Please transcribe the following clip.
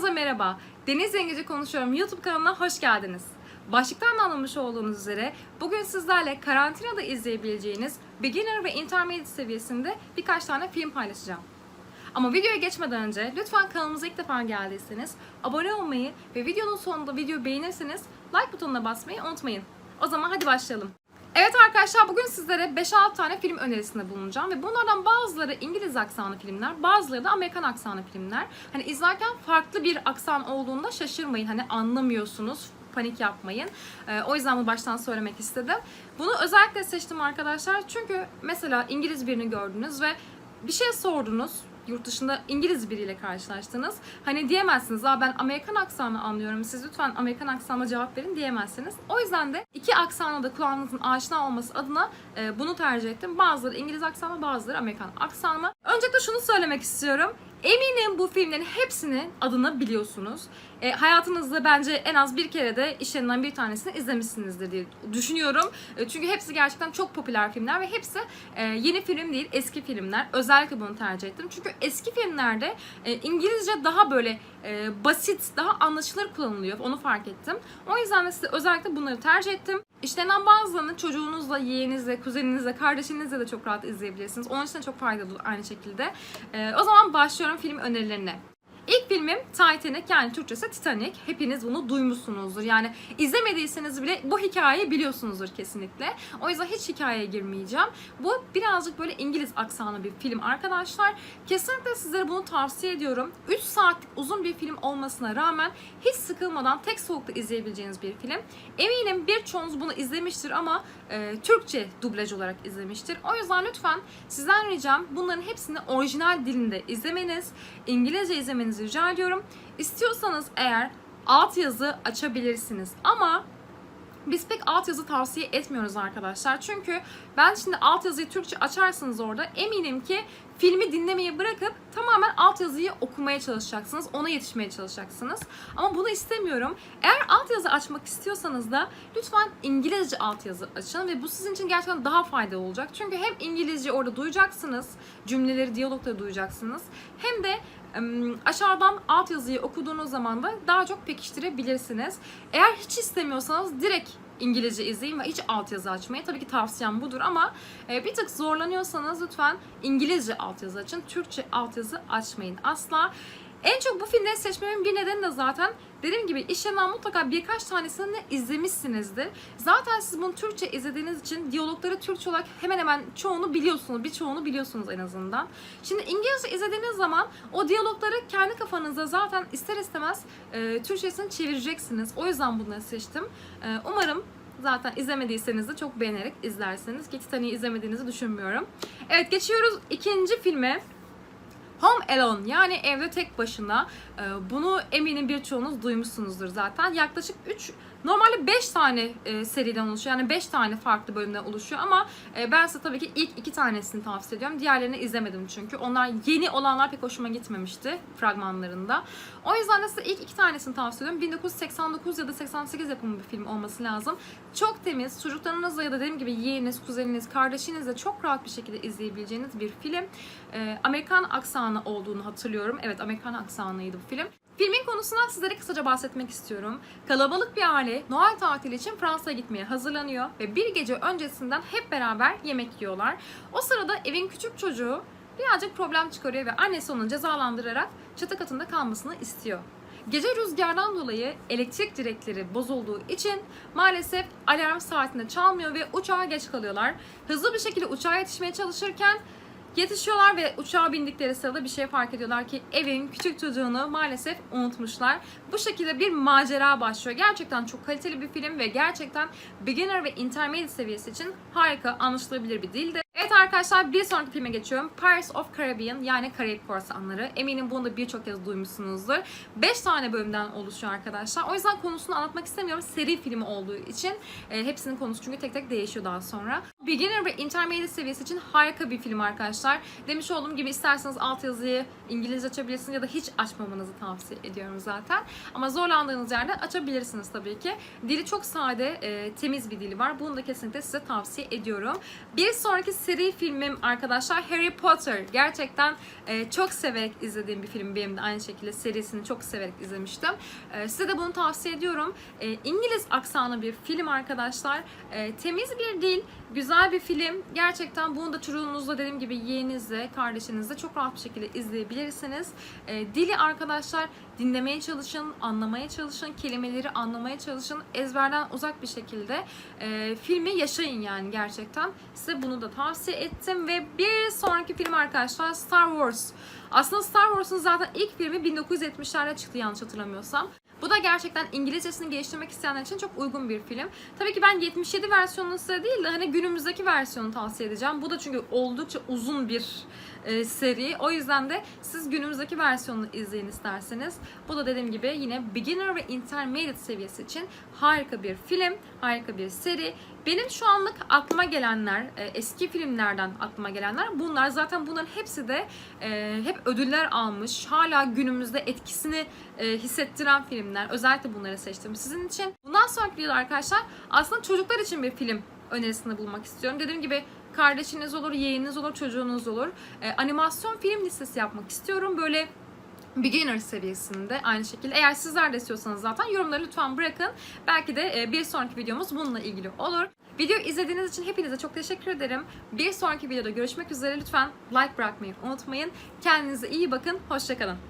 Herkese merhaba. Deniz Yengeci Konuşuyorum YouTube kanalına hoş geldiniz. Başlıktan da anlamış olduğunuz üzere bugün sizlerle karantinada izleyebileceğiniz beginner ve intermediate seviyesinde birkaç tane film paylaşacağım. Ama videoya geçmeden önce lütfen kanalımıza ilk defa geldiyseniz abone olmayı ve videonun sonunda videoyu beğenirseniz like butonuna basmayı unutmayın. O zaman hadi başlayalım. Evet arkadaşlar bugün sizlere 5-6 tane film önerisinde bulunacağım ve bunlardan bazıları İngiliz aksanlı filmler, bazıları da Amerikan aksanlı filmler. Hani izlerken farklı bir aksan olduğunda şaşırmayın. Hani anlamıyorsunuz, panik yapmayın. Ee, o yüzden bu baştan söylemek istedim. Bunu özellikle seçtim arkadaşlar çünkü mesela İngiliz birini gördünüz ve bir şey sordunuz yurt dışında İngiliz biriyle karşılaştınız. Hani diyemezsiniz, Aa, ben Amerikan aksanı anlıyorum, siz lütfen Amerikan aksanla cevap verin diyemezsiniz. O yüzden de iki aksanla da kulağınızın aşina olması adına e, bunu tercih ettim. Bazıları İngiliz aksanı, bazıları Amerikan aksanı. Öncelikle şunu söylemek istiyorum. Eminim bu filmlerin hepsinin adını biliyorsunuz. E, hayatınızda bence en az bir kere de işlerinden bir tanesini izlemişsinizdir diye düşünüyorum. E, çünkü hepsi gerçekten çok popüler filmler ve hepsi e, yeni film değil eski filmler. Özellikle bunu tercih ettim. Çünkü eski filmlerde e, İngilizce daha böyle e, basit, daha anlaşılır kullanılıyor. Onu fark ettim. O yüzden de size özellikle bunları tercih ettim. İşlenen bazılarını çocuğunuzla, yeğeninizle, kuzeninizle, kardeşinizle de çok rahat izleyebilirsiniz. Onun için de çok faydalı aynı şekilde. E, o zaman başlıyorum film önerilerine. İlk filmim Titanic yani Türkçesi Titanic. Hepiniz bunu duymuşsunuzdur. Yani izlemediyseniz bile bu hikayeyi biliyorsunuzdur kesinlikle. O yüzden hiç hikayeye girmeyeceğim. Bu birazcık böyle İngiliz aksanlı bir film arkadaşlar. Kesinlikle sizlere bunu tavsiye ediyorum. 3 saatlik uzun bir film olmasına rağmen hiç sıkılmadan tek solukta izleyebileceğiniz bir film. Eminim birçoğunuz bunu izlemiştir ama e, Türkçe dublaj olarak izlemiştir. O yüzden lütfen sizden ricam bunların hepsini orijinal dilinde izlemeniz, İngilizce izlemenizi rica ediyorum. İstiyorsanız eğer altyazı açabilirsiniz ama biz pek altyazı tavsiye etmiyoruz arkadaşlar. Çünkü ben şimdi altyazıyı Türkçe açarsınız orada eminim ki filmi dinlemeyi bırakıp tamamen altyazıyı okumaya çalışacaksınız. Ona yetişmeye çalışacaksınız. Ama bunu istemiyorum. Eğer altyazı açmak istiyorsanız da lütfen İngilizce altyazı açın ve bu sizin için gerçekten daha faydalı olacak. Çünkü hem İngilizce orada duyacaksınız, cümleleri, diyalogları duyacaksınız. Hem de aşağıdan altyazıyı okuduğunuz zaman da daha çok pekiştirebilirsiniz. Eğer hiç istemiyorsanız direkt İngilizce izleyin ve hiç altyazı açmayın. Tabii ki tavsiyem budur ama e, bir tık zorlanıyorsanız lütfen İngilizce altyazı açın. Türkçe altyazı açmayın asla. En çok bu filmleri seçmemin bir nedeni de zaten dediğim gibi işlenen mutlaka birkaç tanesini izlemişsinizdir. Zaten siz bunu Türkçe izlediğiniz için diyalogları Türkçe olarak hemen hemen çoğunu biliyorsunuz. Birçoğunu biliyorsunuz en azından. Şimdi İngilizce izlediğiniz zaman o diyalogları kendi kafanızda zaten ister istemez e, Türkçesini çevireceksiniz. O yüzden bunları seçtim. E, umarım Zaten izlemediyseniz de çok beğenerek izlersiniz. Ki Titanic'i izlemediğinizi düşünmüyorum. Evet geçiyoruz ikinci filme. Home Alone yani evde tek başına. Ee, Bunu eminim birçoğunuz duymuşsunuzdur zaten. Yaklaşık 3 Normalde 5 tane e, seriden oluşuyor. Yani 5 tane farklı bölümden oluşuyor ama e, ben size tabii ki ilk 2 tanesini tavsiye ediyorum. Diğerlerini izlemedim çünkü. Onlar yeni olanlar pek hoşuma gitmemişti fragmanlarında. O yüzden de size ilk 2 tanesini tavsiye ediyorum. 1989 ya da 88 yapımı bir film olması lazım. Çok temiz, çocuklarınızla ya da dediğim gibi yeğeniniz, kuzeniniz, kardeşinizle çok rahat bir şekilde izleyebileceğiniz bir film. E, Amerikan aksanı olduğunu hatırlıyorum. Evet Amerikan aksanıydı bu film. Filmin konusundan sizlere kısaca bahsetmek istiyorum. Kalabalık bir aile Noel tatili için Fransa'ya gitmeye hazırlanıyor ve bir gece öncesinden hep beraber yemek yiyorlar. O sırada evin küçük çocuğu birazcık problem çıkarıyor ve annesi onu cezalandırarak çatı katında kalmasını istiyor. Gece rüzgardan dolayı elektrik direkleri bozulduğu için maalesef alarm saatinde çalmıyor ve uçağa geç kalıyorlar. Hızlı bir şekilde uçağa yetişmeye çalışırken Yetişiyorlar ve uçağa bindikleri sırada bir şey fark ediyorlar ki evin küçük çocuğunu maalesef unutmuşlar. Bu şekilde bir macera başlıyor. Gerçekten çok kaliteli bir film ve gerçekten beginner ve intermediate seviyesi için harika, anlaşılabilir bir dilde. Evet arkadaşlar bir sonraki filme geçiyorum. Pirates of Caribbean yani Karayip Korsanları. Eminim bunu da birçok kez duymuşsunuzdur. 5 tane bölümden oluşuyor arkadaşlar. O yüzden konusunu anlatmak istemiyorum. Seri filmi olduğu için e, hepsinin konusu çünkü tek tek değişiyor daha sonra. Beginner ve intermediate seviyesi için harika bir film arkadaşlar. Demiş olduğum gibi isterseniz altyazıyı İngilizce açabilirsiniz ya da hiç açmamanızı tavsiye ediyorum zaten. Ama zorlandığınız yerde açabilirsiniz tabii ki. Dili çok sade, e, temiz bir dili var. Bunu da kesinlikle size tavsiye ediyorum. Bir sonraki seri filmim arkadaşlar Harry Potter. Gerçekten e, çok severek izlediğim bir film. Benim de aynı şekilde serisini çok severek izlemiştim. E, size de bunu tavsiye ediyorum. E, İngiliz aksanı bir film arkadaşlar. E, temiz bir dil, güzel bir film. Gerçekten bunu da çocuğunuzla dediğim gibi yeğeninizle, kardeşinizle çok rahat bir şekilde izleyebilirsiniz. E, dili arkadaşlar dinlemeye çalışın, anlamaya çalışın, kelimeleri anlamaya çalışın. Ezberden uzak bir şekilde e, filmi yaşayın yani gerçekten. Size bunu da tavsiye ettim ve bir sonraki film arkadaşlar Star Wars. Aslında Star Wars'un zaten ilk filmi 1970'lerde çıktı yanlış hatırlamıyorsam. Bu da gerçekten İngilizcesini geliştirmek isteyenler için çok uygun bir film. Tabii ki ben 77 versiyonunu size değil de hani günümüzdeki versiyonu tavsiye edeceğim. Bu da çünkü oldukça uzun bir e, seri. O yüzden de siz günümüzdeki versiyonunu izleyin isterseniz. Bu da dediğim gibi yine beginner ve intermediate seviyesi için harika bir film, harika bir seri. Benim şu anlık aklıma gelenler, e, eski filmlerden aklıma gelenler bunlar. Zaten bunların hepsi de e, hep ödüller almış. Hala günümüzde etkisini e, hissettiren filmler. Özellikle bunları seçtim sizin için. Bundan sonraki videoda arkadaşlar aslında çocuklar için bir film önerisinde bulmak istiyorum. Dediğim gibi kardeşiniz olur, yeğeniniz olur, çocuğunuz olur. E, animasyon film listesi yapmak istiyorum. Böyle beginner seviyesinde aynı şekilde. Eğer sizler de istiyorsanız zaten yorumları lütfen bırakın. Belki de e, bir sonraki videomuz bununla ilgili olur. Video izlediğiniz için hepinize çok teşekkür ederim. Bir sonraki videoda görüşmek üzere. Lütfen like bırakmayı unutmayın. Kendinize iyi bakın. Hoşçakalın.